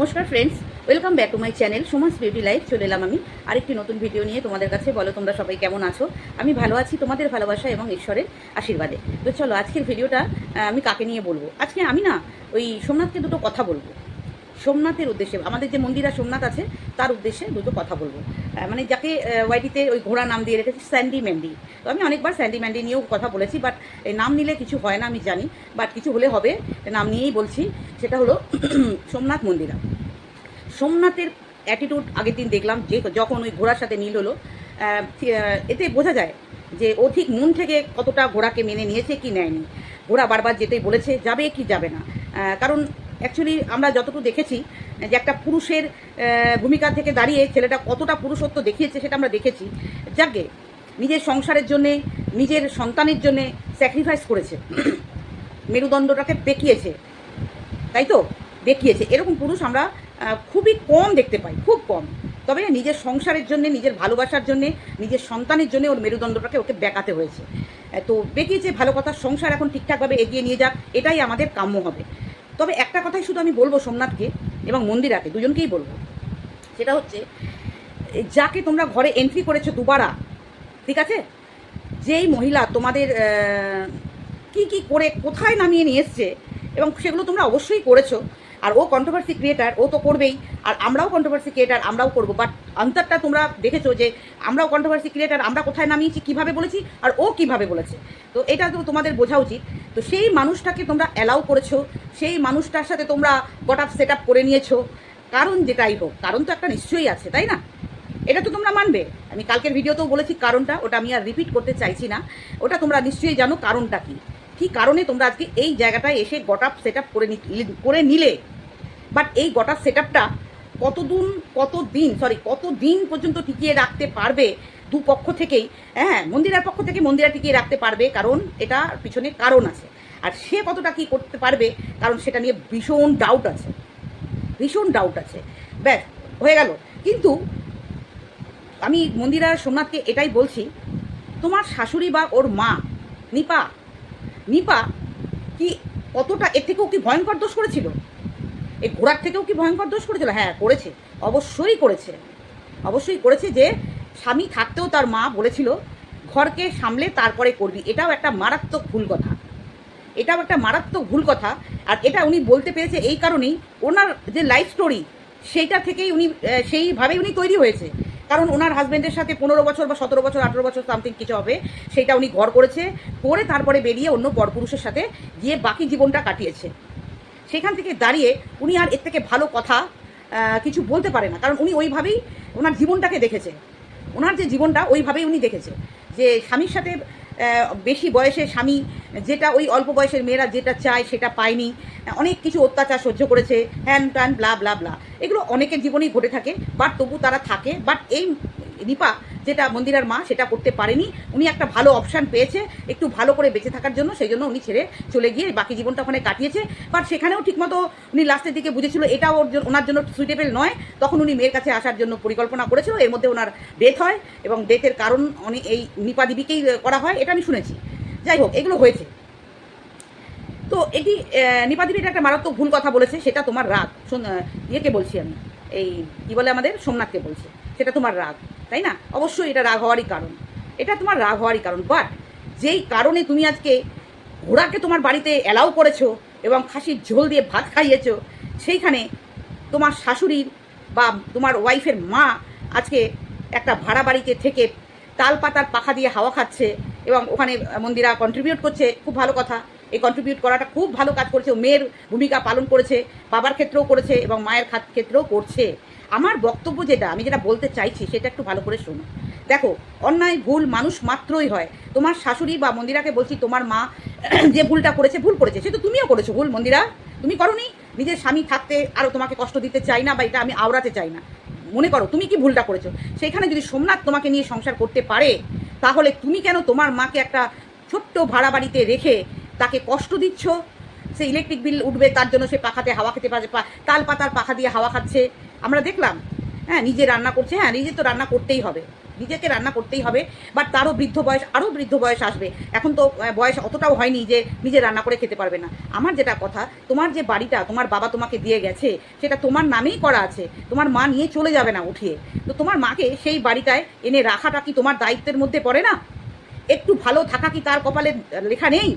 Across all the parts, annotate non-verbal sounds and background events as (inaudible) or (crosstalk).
নমস্কার friends welcome back to my channel Sumas beauty life চলে এলাম আমি। আরেকটি নতুন ভিডিও নিয়ে তোমাদের কাছে। বলো, তোমরা সবাই কেমন আছো? আমি ভালো আছি, তোমাদের ভালোবাসা এবং ঈশ্বরের আশীর্বাদে। তো চলো, আজকের ভিডিওটা আমি কাকে নিয়ে বলব? আজকে আমি না, ওই সোমনাথকে দুটো কথা বলব। সোমনাথের উদ্দেশ্যে, আমাদের যে মন্দিরা সোমনাথ আছে, তার উদ্দেশ্যে দুটো কথা বলব। মানে যাকে ওয়াইটিতে ওই ঘোড়া নাম দিয়ে রেখেছি, স্যান্ডি ম্যান্ডি। তো আমি অনেকবার স্যান্ডি ম্যান্ডি নিয়েও কথা বলেছি, বাট নাম নিলে কিছু হয় না, আমি জানি, বাট কিছু হলে হবে নাম নিয়েই বলছি। সেটা হলো (clears throat) সোমনাথ মন্দিরা। সোমনাথের অ্যাটিটিউড আগের দিন দেখলাম, যে যখন ওই ঘোড়ার সাথে নীল হলো এতে বোঝা যায় যে ও ঠিক মন থেকে কতটা ঘোড়াকে মেনে নিয়েছে কি নেয়নি। ঘোড়া বারবার যেতেই বলেছে, যাবে কি যাবে না। কারণ অ্যাকচুয়ালি আমরা যতটুকু দেখেছি, যে একটা পুরুষের ভূমিকা থেকে দাঁড়িয়ে ছেলেটা কতটা পুরুষত্ব দেখিয়েছে সেটা আমরা দেখেছি। যাকে নিজের সংসারের জন্যে, নিজের সন্তানের জন্যে স্যাক্রিফাইস করেছে। মেরুদণ্ডটাকে বেঁকিয়েছে। তাই তো? দেখিয়েছে এরকম পুরুষ আমরা খুবই কম দেখতে পাই, খুব কম। তবে নিজের সংসারের জন্য, নিজের ভালোবাসার জন্য, নিজের সন্তানের জন্য ওর মেরুদণ্ডটাকে ওকে বেঁকাতে হয়েছে। তো বেঁকিয়েছে, ভালো কথা, সংসার এখন ঠিকঠাকভাবে এগিয়ে নিয়ে যাক, এটাই আমাদের কাম্য হবে। তবে একটা কথাই শুধু আমি বলব সোমনাথকে এবং মন্দিরাকে, দুজনকেই বলব। সেটা হচ্ছে যাকে তোমরা ঘরে এন্ট্রি করেছ দুবারা, ঠিক আছে? যেই মহিলা তোমাদের কি কি করে কোথায় নামিয়ে নিয়ে এসছে এবং সেগুলো তোমরা অবশ্যই করেছ আর ও কন্ট্রোভার্সি ক্রিয়েটার ও তো করবেই। আর আমরাও কন্ট্রোভার্সি ক্রিয়েটার আমরাও করব। বাট অন্তরটা তোমরা দেখেছ যে আমরাও কন্ট্রোভার্সি ক্রিয়েটার আমরা কোথায় নামিয়েছি, কীভাবে বলেছি, আর ও কীভাবে বলেছে। তো এটা তো তোমাদের বোঝা উচিত। তো সেই মানুষটাকে তোমরা অ্যালাউ করেছ, সেই মানুষটার সাথে তোমরা গট আপ সেট আপ করে নিয়েছো। কারণ যেটাই হোক, কারণ তো একটা নিশ্চয়ই আছে, তাই না? এটা তো তোমরা মানবে। আমি কালকের ভিডিওতেও বলেছি কারণটা, ওটা আমি আর রিপিট করতে চাইছি না। ওটা তোমরা নিশ্চয়ই জানো কারণটা কি। কী কারণে তোমরা আজকে এই জায়গাটায় এসে গট আপ সেট আপ করে করে নিলে? বাট এই গোটা সেট আপটা কতদিন কত দিন সরি কত দিন পর্যন্ত টিকিয়ে রাখতে পারবে দু পক্ষ থেকেই হ্যাঁ মন্দিরার পক্ষ থেকে মন্দিরা টিকিয়ে রাখতে পারবে, কারণ এটা পিছনে কারণ আছে। আর সে কতটা কি করতে পারবে, কারণ সেটা নিয়ে ভীষণ ডাউট আছে। ভীষণ ডাউট আছে। ব্যাস, হয়ে গেল। কিন্তু আমি মন্দিরা সোমনাথকে এটাই বলছি, তোমার শাশুড়ি বা ওর মা, নিপা নিপা কি কতটা, এর থেকেও কি ভয়ঙ্কর দোষ করেছিল? এই ঘোড়ার থেকেও কি ভয়ঙ্কর দোষ করেছিল? হ্যাঁ করেছে। অবশ্যই করেছে। অবশ্যই করেছে যে স্বামী থাকতেও তার মা বলেছিল, ঘরকে সামলে তারপরে করবি। এটাও একটা মারাত্মক ভুল কথা। এটাও একটা মারাত্মক ভুল কথা। আর এটা উনি বলতে পেরেছে এই কারণেই ওনার যে লাইফ স্টোরি সেইটা থেকেই উনি সেইভাবেই উনি তৈরি হয়েছে। কারণ ওনার হাজব্যান্ডের সাথে পনেরো বছর বা সতেরো বছর, আঠেরো বছর সামথিং কিছু হবে, সেইটা উনি ঘর করেছে, করে তারপরে বেরিয়ে অন্য পরপুরুষের সাথে গিয়ে বাকি জীবনটা কাটিয়েছে। সেখান থেকে দাঁড়িয়ে উনি আর এর থেকে ভালো কথা কিছু বলতে পারে না। কারণ উনি ওইভাবেই ওনার জীবনটাকে দেখেছে। ওনার যে জীবনটা ওইভাবেই উনি দেখেছে। যে স্বামীর সাথে বেশি বয়সে স্বামী যেটা ওই অল্প বয়সের মেয়েরা যেটা চায় সেটা পায়নি। অনেক কিছু অত্যাচার সহ্য করেছে, হ্যান ট্যান ব্লা ব্লা ব্লা। এগুলো অনেকের জীবনেই ঘটে থাকে, বাট তবু তারা থাকে। বাট এই নিপা যেটা মন্দিরার মা সেটা করতে পারেনি। উনি একটা ভালো অপশান পেয়েছে একটু ভালো করে বেঁচে থাকার জন্য সেই জন্য উনি ছেড়ে চলে গিয়ে বাকি জীবনটা ওখানে কাটিয়েছে। বাট সেখানেও ঠিকমতো উনি লাস্টের দিকে বুঝেছিল এটা ওর ওনার জন্য সুইটেবল নয়। তখন উনি মেয়ের কাছে আসার জন্য পরিকল্পনা করেছিল এর মধ্যে ওনার ডেথ হয় এবং ডেথের কারণ অনেক এই নিপা দিবিকেই করা হয় এটা আমি শুনেছি। যাই হোক এগুলো হয়েছে। তো এটি আহ, নিপা দিবি এটা একটা মারাত্মক ভুল কথা বলেছে সেটা তোমার রাগ। ইয়েকে বলছি আমি এই কী বলে আমাদের? সোমনাথকে বলছে সেটা তোমার রাগ। তাই না? অবশ্যই এটা রাগ হওয়ারই কারণ। এটা তোমার রাগ হওয়ারই কারণ। বাট যেই কারণে তুমি আজকে ঘোড়াকে তোমার বাড়িতে অ্যালাউ করেছ এবং খাসির ঝোল দিয়ে ভাত খাইয়েছো, সেইখানে তোমার শাশুড়ির বা তোমার ওয়াইফের মা আজকে একটা ভাড়া বাড়িতে থেকে তাল পাতার পাখা দিয়ে হাওয়া খাচ্ছে এবং ওখানে মন্দিরা কন্ট্রিবিউট করছে। খুব ভালো কথা। এই কন্ট্রিবিউট করাটা খুব ভালো কাজ করেছে। মেয়ের ভূমিকা পালন করেছে, বাবার ক্ষেত্রেও করেছে এবং মায়ের ক্ষেত্রেও করছে। আমার বক্তব্য যেটা, আমি যেটা বলতে চাইছি সেটা একটু ভালো করে শোনো। দেখো, অন্যায়, ভুল মানুষ মাত্রই হয়। তোমার শাশুড়ি বা মন্দিরাকে বলছি, তোমার মা (clears throat) যে ভুলটা করেছে, ভুল করেছে, সে তো তুমিও করেছ ভুল, মন্দিরা। তুমি করনি, নিজের স্বামী থাকতে আরও তোমাকে কষ্ট দিতে চাই না বা এটা আমি আওড়াতে চাই না। মনে করো, তুমি কি ভুলটা করেছ? সেখানে যদি সোমনাথ তোমাকে নিয়ে সংসার করতে পারে, তাহলে তুমি কেন তোমার মাকে একটা ছোট্ট ভাড়া বাড়িতে রেখে তাকে কষ্ট দিচ্ছ? সে ইলেকট্রিক বিল উঠবে, তার জন্য সে পাখাতে হাওয়া খেতে পারে তাল পাতার পাখা দিয়ে হাওয়া খাচ্ছে। আমরা দেখলাম হ্যাঁ নিজে রান্না করছে হ্যাঁ নিজে তো রান্না করতেই হবে। নিজেকে রান্না করতেই হবে বাট তারও বৃদ্ধ বয়স, আরও বৃদ্ধ বয়স আসবে। এখন তো বয়স অতটাও হয়নি যে নিজে রান্না করে খেতে পারবে না। আমার যেটা কথা, তোমার যে বাড়িটা, তোমার বাবা তোমাকে দিয়ে গেছে, সেটা তোমার নামেই করা আছে। তোমার মা নিয়ে চলে যাবে না উঠিয়ে। তো তোমার মাকে সেই বাড়িটায় এনে রাখাটা কি তোমার দায়িত্বের মধ্যে পড়ে না? একটু ভালো থাকা কি তার কপালে লেখা নেই?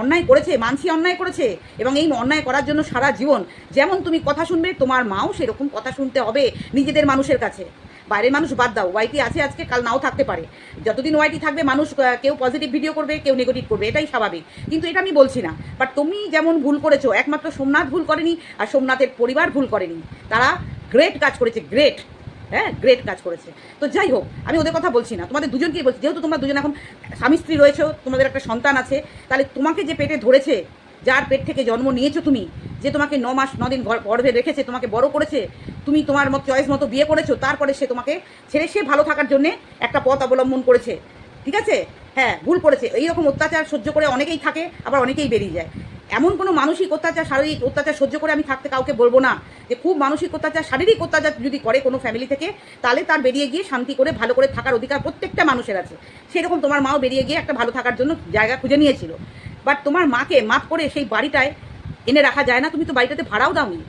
অন্যায় করেছে, মানসি অন্যায় করেছে এবং এই অন্যায় করার জন্য সারা জীবন যেমন তুমি কথা শুনবে, তোমার মাও সেরকম কথা শুনতে হবে নিজেদের মানুষের কাছে। বাইরের মানুষ বাদ দাও ওয়াইটি আছে আজকে, কাল নাও থাকতে পারে। যতদিন ওয়াইটি থাকবে, মানুষ কেউ পজিটিভ ভিডিও করবে, কেউ নেগেটিভ করবে, এটাই স্বাভাবিক। কিন্তু এটা আমি বলছি না। বাট তুমি যেমন ভুল করেছ, একমাত্র সোমনাথ ভুল করেনি, আর সোমনাথের পরিবার ভুল করেনি। তারা গ্রেট কাজ করেছে গ্রেট হ্যাঁ গ্রেট কাজ করেছে। তো যাই হোক, আমি ওদের কথা বলছি না। তোমাদের দুজনকেই বলছি, যেহেতু তোমরা দুজন এখন স্বামী স্ত্রী রয়েছো, তোমাদের একটা সন্তান আছে, তাহলে তোমাকে যে পেটে ধরেছে, যার পেট থেকে জন্ম নিয়েছো তুমি, যে তোমাকে ন মাস নদিন ঘর গর্ভে রেখেছে, তোমাকে বড় করেছে, তুমি তোমার মতো চয়েস মতো বিয়ে করেছ, তারপরে সে তোমাকে ছেড়ে, সে ভালো থাকার জন্যে একটা পথ অবলম্বন করেছে। ঠিক আছে? হ্যাঁ ভুল করেছে। এইরকম অত্যাচার সহ্য করে অনেকেই থাকে, আবার অনেকেই বেরিয়ে যায়। এমন কোনো মানসিক অত্যাচার, শারীরিক অত্যাচার সহ্য করে আমি থাকতে কাউকে বলব না। যে খুব মানসিক অত্যাচার, শারীরিক অত্যাচার যদি করে কোনো ফ্যামিলি থেকে, তাহলে তার বেরিয়ে গিয়ে শান্তি করে, ভালো করে থাকার অধিকার প্রত্যেকটা মানুষের আছে। সেরকম তোমার মাও বেরিয়ে গিয়ে একটা ভালো থাকার জন্য জায়গা খুঁজে নিয়েছিল। বাট তোমার মাকে মাফ করে সেই বাড়িটায় এনে রাখা যায় না, তুমি তো বাড়িটাতে ভাড়াও দাওনি।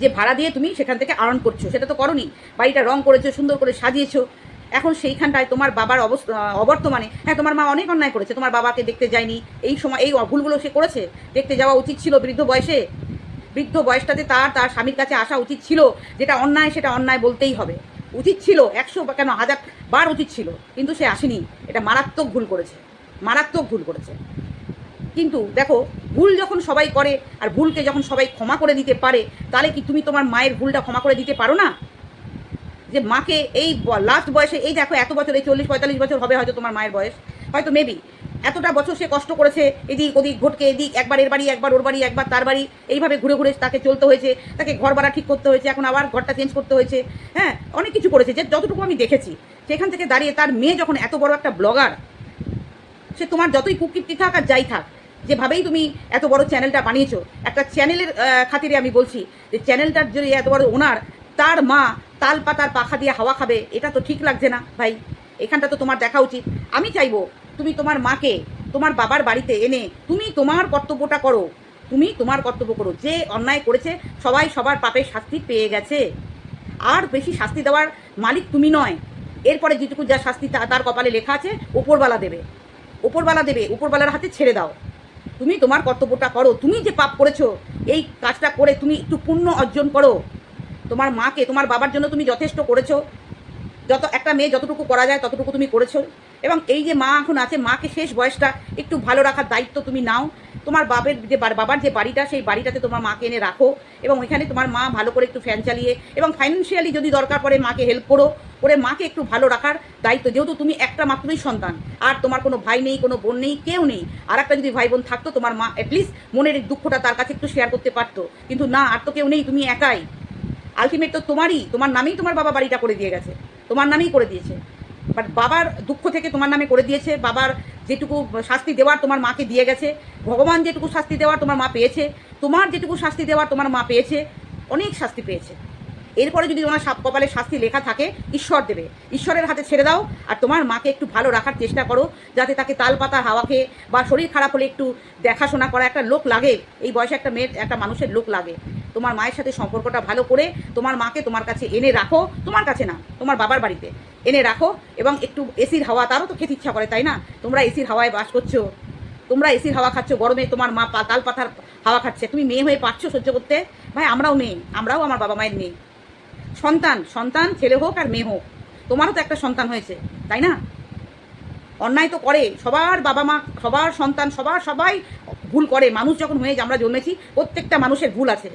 যে ভাড়া দিয়ে তুমি সেখান থেকে আর্ন করছ, সেটা তো করনি। বাড়িটা রং করেছ, সুন্দর করে সাজিয়েছো। এখন সেইখানটায় তোমার বাবার অবস্থা, অবর্তমানে হ্যাঁ তোমার মা অনেক অন্যায় করেছে, তোমার বাবাকে দেখতে যায়নি, এই সময়, এই ভুলগুলো সে করেছে, দেখতে যাওয়া উচিত ছিল বৃদ্ধ বয়সে। বৃদ্ধ বয়সটাতে তার তার স্বামীর কাছে আসা উচিত ছিল, যেটা অন্যায় সেটা অন্যায় বলতেই হবে। উচিত ছিল, একশো কেন, হাজার বার উচিত ছিল, কিন্তু সে আসেনি। এটা মারাত্মক ভুল করেছে, মারাত্মক ভুল করেছে। কিন্তু দেখো, ভুল যখন সবাই করে, আর ভুলকে যখন সবাই ক্ষমা করে দিতে পারে, তাহলে কি তুমি তোমার মায়ের ভুলটা ক্ষমা করে দিতে পারো না? যে মাকে এই লাস্ট বয়সে, এই দেখো এত বছর, এই চল্লিশ পঁয়তাল্লিশ বছর হবে হয়তো তোমার মায়ের বয়স। হয়তো মেবি এতটা বছর সে কষ্ট করেছে, এদিক ওদিক, ঘটকে এদিক, একবার এর বাড়ি, একবার ওর বাড়ি, একবার তার বাড়ি, এইভাবে ঘুরে ঘুরে তাকে চলতে হয়েছে, তাকে ঘর ভাড়া ঠিক করতে হয়েছে, এখন আবার ঘরটা চেঞ্জ করতে হয়েছে। হ্যাঁ অনেক কিছু করেছে, যে যতটুকু আমি দেখেছি, সেখান থেকে দাঁড়িয়ে তার মেয়ে যখন এত বড় একটা ব্লগার সে তোমার যতই কুকীর্তি থাক আর যাই থাক যেভাবেই তুমি এত বড় চ্যানেলটা বানিয়েছো, একটা চ্যানেলের খাতিরে আমি বলছি, যে চ্যানেলটার যদি এত বড় ওনার তার মা তাল পাতার পাখা দিয়ে হাওয়া খাবে, এটা তো ঠিক লাগছে না, ভাই। এখানটা তো তোমার দেখা উচিত। আমি চাইব তুমি তোমার মাকে, তোমার বাবার বাড়িতে এনে তুমি তোমার কর্তব্যটা করো। তুমি তোমার কর্তব্য করো। যে অন্যায় করেছে, সবাই সবার পাপের শাস্তি পেয়ে গেছে। আর বেশি শাস্তি দেওয়ার মালিক তুমি নয়। এরপরে যেটুকু যা শাস্তি তার কপালে লেখা আছে ওপরবালা দেবে। ওপরবালা দেবে ওপরবালার হাতে ছেড়ে দাও। তুমি তোমার কর্তব্যটা করো। তুমি যে পাপ করেছ, এই কাজটা করে তুমি একটু পুণ্য অর্জন করো। তোমার মাকে, তোমার বাবার জন্য তুমি যথেষ্ট করেছ। যত একটা মেয়ে যতটুকু করা যায় ততটুকু তুমি করেছ। এবং এই যে মা এখন আছে, মাকে শেষ বয়সটা একটু ভালো রাখার দায়িত্ব তুমি নাও। তোমার বাবের যে বাবার যে বাড়িটা, সেই বাড়িটাতে তোমার মাকে এনে রাখো। এবং ওইখানে তোমার মা ভালো করে একটু ফ্যান চালিয়ে এবং ফাইন্যান্সিয়ালি যদি দরকার পড়ে মাকে হেল্প করো, করে মাকে একটু ভালো রাখার দায়িত্ব। যেহেতু তুমি একটা মাত্রই সন্তান, আর তোমার কোনো ভাই নেই, কোনো বোন নেই, কেউ নেই। আর একটা যদি ভাই বোন থাকতো, তোমার মা অ্যাটলিস্ট মনের দুঃখটা তার কাছে একটু শেয়ার করতে পারতো। কিন্তু না, আর তো কেউ নেই, তুমি একাই। আলটিমেট তো তোমারই, তোমার নামেই তোমার বাবা বাড়িটা করে দিয়ে গেছে। তোমার নামেই করে দিয়েছে। বাট বাবার দুঃখ থেকে তোমার নামে করে দিয়েছে, বাবার যেটুকু শাস্তি দেওয়ার তোমার মাকে দিয়ে গেছে, ভগবান যেটুকু শাস্তি দেওয়ার তোমার মা পেয়েছে, তোমার যেটুকু শাস্তি দেওয়ার তোমার মা পেয়েছে, অনেক শাস্তি পেয়েছে। এরপরে যদি তোমার সাপ কপালে শাস্তি লেখা থাকে, ঈশ্বর দেবে। ঈশ্বরের হাতে ছেড়ে দাও, আর তোমার মাকে একটু ভালো রাখার চেষ্টা করো, যাতে তাকে তাল পাতা হাওয়া খেয়ে বা শরীর খারাপ হলে একটু দেখাশোনা করা একটা লোক লাগে। এই বয়সে একটা মেয়ের একটা মানুষের লোক লাগে। তোমার মায়ের সাথে সম্পর্কটা ভালো করে তোমার মাকে তোমার কাছে এনে রাখো, তোমার কাছে না, তোমার বাবার বাড়িতে এনে রাখো এবং একটু এসির হাওয়া, তারও তো খেতে ইচ্ছা করে, তাই না? তোমরা এসির হাওয়ায় বাস করছ, তোমরা এসির হাওয়া খাচ্ছ গরমে তোমার মা তাল পাতার হাওয়া খাচ্ছে, তুমি মেয়ে হয়ে পারছ সহ্য করতে? ভাই, আমরাও মেয়ে, আমরাও আমার বাবা মায়ের মেয়ে। সন্তান সন্তান, ছেলে হোক আর মেয়ে হোক, তোমারও তো একটা সন্তান হয়েছে, তাই না? অন্যায় তো করে, সবার বাবা মা, সবার সন্তান, সবার সবাই ভুল করে, মানুষ যখন হয়ে আমরা জন্মেছি, প্রত্যেকটা মানুষের ভুল আছে।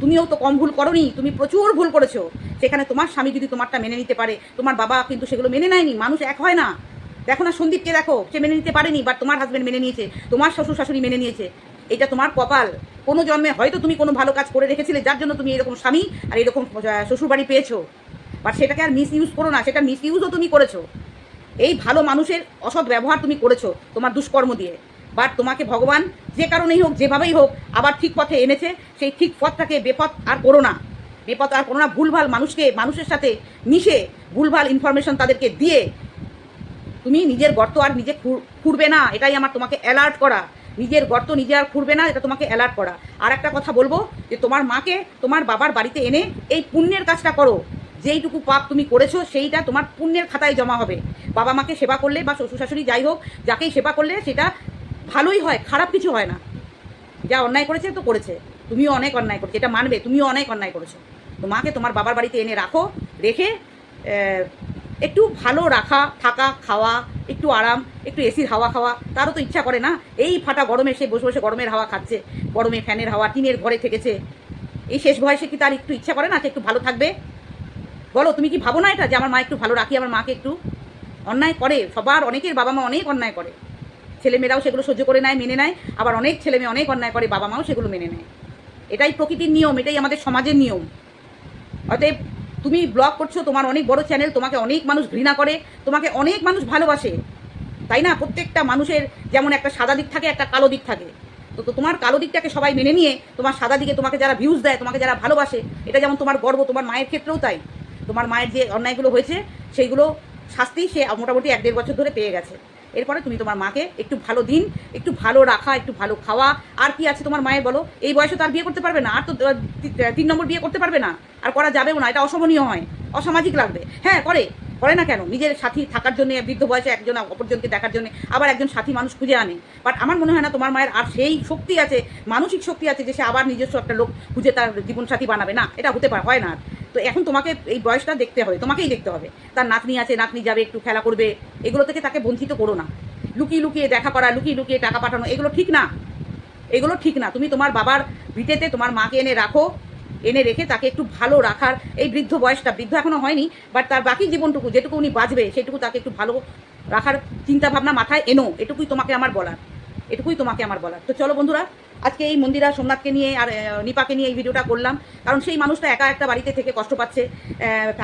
তুমিও তো কম ভুল করনি, তুমি প্রচুর ভুল করেছ। সেখানে তোমার স্বামী যদি তোমারটা মেনে নিতে পারে, তোমার বাবা কিন্তু সেগুলো মেনে নেয়নি, মানুষ এক হয় না। দেখো না সন্দীপকে দেখো? সে মেনে নিতে পারেনি বাট তোমার হাজব্যান্ড মেনে নিয়েছে, তোমার শ্বশুর শাশুড়ি মেনে নিয়েছে। এটা তোমার কপাল। কোনো জন্মে হয়তো তুমি কোনো ভালো কাজ করে রেখেছিলে, যার জন্য তুমি এরকম স্বামী আর এরকম শ্বশুরবাড়ি পেয়েছ। বাট সেটাকে আর মিস ইউজ করো না, সেটা মিস ইউজও তুমি করেছ। এই ভালো মানুষের অসৎ ব্যবহার তুমি করেছ তোমার দুষ্কর্ম দিয়ে। বাট তোমাকে ভগবান যে কারণেই হোক, যেভাবেই হোক, আবার ঠিক পথে এনেছে। সেই ঠিক পথটাকে বেপথ আর করো না। বেপথ আর কোনো না, ভুলভাল মানুষকে, মানুষের সাথে মিশে ভুলভাল ইনফরমেশন তাদেরকে দিয়ে তুমি নিজের গর্ত আর নিজে খুঁড়বে না। এটাই আমার তোমাকে অ্যালার্ট করা। নিজের গর্ত নিজে আর খুঁড়বে না, এটা তোমাকে অ্যালার্ট করা। আর একটা কথা বলব, যে তোমার মাকে তোমার বাবার বাড়িতে এনে এই পুণ্যের কাজটা করো। যেইটুকু পাপ তুমি করেছ, সেইটা তোমার পুণ্যের খাতায় জমা হবে। বাবা মাকে সেবা করলে বা শ্বশুর শাশুড়ি যাই হোক, যাকেই সেবা করলে সেটা ভালোই হয়, খারাপ কিছু হয় না। যা অন্যায় করেছে তো করেছে। তুমিও অনেক অন্যায় করেছ, এটা মানবে, তুমিও অনেক অন্যায় করেছ। তো মাকে তোমার বাবার বাড়িতে এনে রাখো, রেখে একটু ভালো রাখা, থাকা, খাওয়া, একটু আরাম, একটু এসির হাওয়া খাওয়া, তারও তো ইচ্ছা করে না। এই ফাটা গরমে সে বসে বসে গরমের হাওয়া খাচ্ছে, গরমে ফ্যানের হাওয়া, টিনের ঘরে থেকেছে। এই শেষ বয়সে কি তার একটু ইচ্ছা করে না যে একটু ভালো থাকবে? বলো, তুমি কি ভাবো না এটা যে আমার মা একটু ভালো রাখি, আমার মাকে একটু অন্যায় করে? সবার অনেকের বাবা মা অনেক অন্যায় করে। ছেলেমেয়েরাও সেগুলো সহ্য করে নেয়, মেনে নেয়। আবার অনেক ছেলে মেয়ে অনেক অন্যায় করে বাবা মাও সেগুলো মেনে নেয়। এটাই প্রকৃতির নিয়ম, এটাই আমাদের সমাজের নিয়ম। অতএব তুমি ব্লগ করছ, তোমার অনেক বড় চ্যানেল, তোমাকে অনেক মানুষ ঘৃণা করে, তোমাকে অনেক মানুষ ভালোবাসে। তাই না? প্রত্যেকটা মানুষের যেমন একটা সাদা দিক থাকে, একটা কালো দিক থাকে। তো তো তোমার কালো দিকটাকে সবাই মেনে নিয়ে, তোমার সাদা দিকে তোমাকে যারা ভিউজ দেয়, তোমাকে যারা ভালোবাসে, এটা যেমন তোমার গর্ব, তোমার মায়ের ক্ষেত্রেও তাই। তোমার মায়ের যে অন্যায়গুলো হয়েছে, সেইগুলো শাস্তি সে মোটামুটি এক দেড় বছর ধরে পেয়ে গেছে। এরপরে তুমি তোমার মাকে একটু ভালো দিন, একটু ভালো রাখা, একটু ভালো খাওয়া। আর কি আছে তোমার মায়ের বলো? এই বয়সে তো আর বিয়ে করতে পারবে না, আর তো তিন নম্বর বিয়ে করতে পারবে না। আর করা যাবেও না, এটা অসমনীয় হয়, অসামাজিক লাগবে। হ্যাঁ করে করে না কেন? নিজের সাথী থাকার জন্য, বৃদ্ধ বয়সে একজন অপরজনকে দেখার জন্য, আবার একজন সাথী মানুষ খুঁজে আনে। বাট আমার মনে হয় না তোমার মায়ের আর সেই শক্তি আছে, মানসিক শক্তি আছে যে সে আবার নিজস্ব একটা লোক খুঁজে তার জীবনসাথী বানাবে। না, এটা হতে পারে, হয় না। তো এখন তোমাকে এই বয়সটা দেখতে হবে, তোমাকেই দেখতে হবে। তার নাতনি আছে, নাতনি যাবে, একটু খেলা করবে, এগুলো থেকে তাকে বঞ্চিত করো না। লুকিয়ে লুকিয়ে দেখা করা, লুকিয়ে লুকিয়ে টাকা পাঠানো, এগুলো ঠিক না। এগুলো ঠিক না। তুমি তোমার বাবার ভিটেতে তোমার মাকে এনে রাখো, এনে রেখে তাকে একটু ভালো রাখার, এই বৃদ্ধ বয়সটা, বৃদ্ধ এখনও হয়নি বাট তার বাকি জীবনটুকু, যেটুকু উনি বাঁচবে, সেটুকু তাকে একটু ভালো রাখার চিন্তাভাবনা মাথায় এনো, এটুকুই তোমাকে আমার বলার। এটুকুই তোমাকে আমার বলার। তো চলো বন্ধুরা আজকে এই মন্দিরা সোমনাথকে নিয়ে আর নিপাকে নিয়ে এই ভিডিওটা করলাম। কারণ সেই মানুষটা একা একটা বাড়িতে থেকে কষ্ট পাচ্ছে।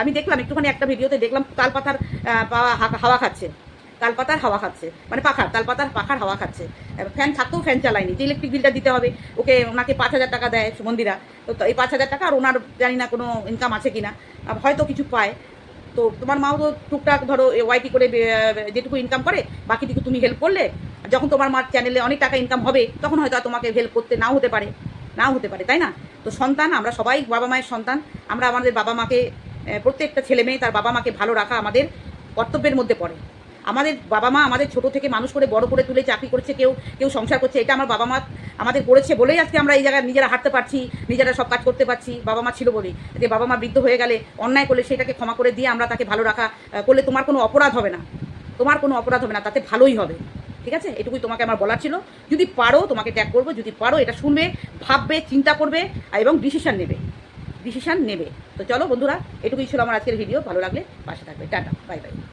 আমি দেখলাম একটুখানি একটা ভিডিওতে দেখলাম তালপাতার হাওয়া খাচ্ছে। তালপাতার হাওয়া খাচ্ছে। মানে পাখার তালপাতার পাখার হাওয়া খাচ্ছে। ফ্যান থাকতেও ফ্যান চালায়নি। যে ইলেকট্রিক বিলটা দিতে হবে ওকে ওনাকে পাঁচ হাজার টাকা দেয় মন্দিরা। তো এই পাঁচ হাজার টাকা আর ওনার জানি না কোনো ইনকাম আছে কিনা। আহ, হয়তো কিছু পায়। তো তোমার মাও তো টুকটাক ধরো ওয়াইটি করে যেটুকু ইনকাম করে বাকিটুকু তুমি হেল্প করলে যখন তোমার মার চ্যানেলে অনেক টাকা ইনকাম হবে, তখন হয়তো তোমাকে হেল্প করতে নাও হতে পারে, নাও হতে পারে, তাই না? তো সন্তান, আমরা সবাই বাবা মায়ের সন্তান, আমরা আমাদের বাবা মাকে প্রত্যেকটা ছেলে মেয়ে তার বাবা মাকে ভালো রাখা আমাদের কর্তব্যের মধ্যে পড়ে। আমাদের বাবা মা আমাদের ছোট থেকে মানুষ করে, বড় করে তুলে চাকরি করছে, কেউ কেউ সংসার করছে, এটা আমার বাবা মা আমাদের করেছে বলেই আজকে আমরা এই জায়গায় নিজেরা হাঁটতে পারছি, নিজেরা সব কাজ করতে পারছি, বাবা মা ছিল বলেই যে বাবা মা বৃদ্ধ হয়ে গেলে অন্যায় করলে সেটাকে ক্ষমা করে দিয়ে আমরা তাকে ভালো রাখা করলে তোমার কোনো অপরাধ হবে না। তোমার কোনো অপরাধ হবে না, তাতে ভালোই হবে। ঠিক আছে? এটুকুই তোমাকে আমার বলার ছিল। যদি পারো, তোমাকে ট্যাগ করব। যদি পারো, এটা শুনবে, ভাববে, চিন্তা করবে, এবং ডিসিশান নেবে। ডিসিশান নেবে। তো চলো বন্ধুরা, এটুকুই ছিল আমার আজকের ভিডিও ভালো লাগলে পাশে থাকবে। টাটা। Bye bye